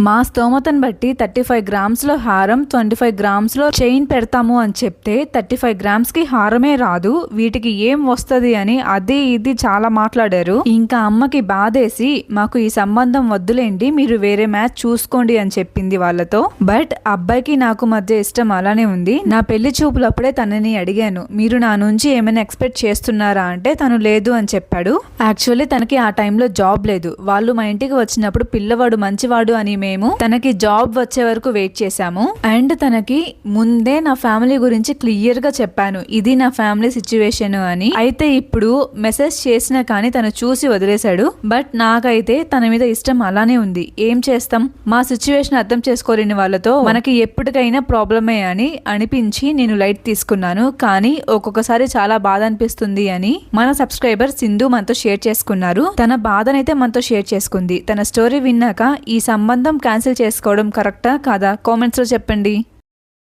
మా స్తోమతను బట్టి thirty five గ్రామ్స్లో హారం ట్వంటీ ఫైవ్ గ్రామ్స్లో చైన్ పెడతాము అని చెప్తే థర్టీ ఫైవ్ గ్రామ్స్కి హారమే రాదు వీటికి ఏం వస్తుంది అని అది ఇది చాలా మాట్లాడారు. ఇంకా అమ్మకి బాధేసి మాకు ఈ సంబంధం వద్దులేండి మీరు వేరే మ్యాచ్ చూసుకోండి అని చెప్పింది వాళ్ళతో. బట్ అబ్బాయికి నాకు మధ్య ఇష్టం అలానే ఉంది. నా పెళ్ళి చూపులప్పుడే తనని అడిగాను మీరు నా నుంచి ఏమైనా ఎక్స్పెక్ట్ చేస్తున్నారా అంటే తను లేదు అని చెప్పాడు. యాక్చువల్లీ తనకి ఆ టైంలో జాబ్ లేదు. వాళ్ళు మా ఇంటికి వచ్చినప్పుడు పిల్లవాడు మంచివాడు అని మేము తనకి జాబ్ వచ్చే వరకు వెయిట్ చేశాము. అండ్ తనకి ముందే నా ఫ్యామిలీ గురించి క్లియర్గా చెప్పాను. ఇది నా ఫ్యామిలీ సిచ్యువేషన్ అని. అయితే ఇప్పుడు మెసేజ్ చేసినా కానీ తను చూసి వదిలేశాడు. బట్ నాకైతే తన మీద ఇష్టం అలానే ఉంది. ఏం చేస్తాం? మా సిచ్యువేషన్ అర్థం చేసుకోలేని వాళ్ళతో మనకి ఎప్పటికైనా ప్రాబ్లమే అని అనిపించి నేను లైట్ తీసుకున్నాను. కానీ ఒక్కొక్కసారి చాలా బాధ అనిపిస్తుంది అని మన సబ్స్క్రైబర్ సింధు మనతో షేర్ చేసుకున్నారు. తన బాధనైతే మనతో షేర్ చేసుకుంది. తన స్టోరీ విన్నాక ఈ సంబంధం క్యాన్సిల్ చేసుకోవడం కరెక్టా కాదా? కామెంట్స్లో చెప్పండి.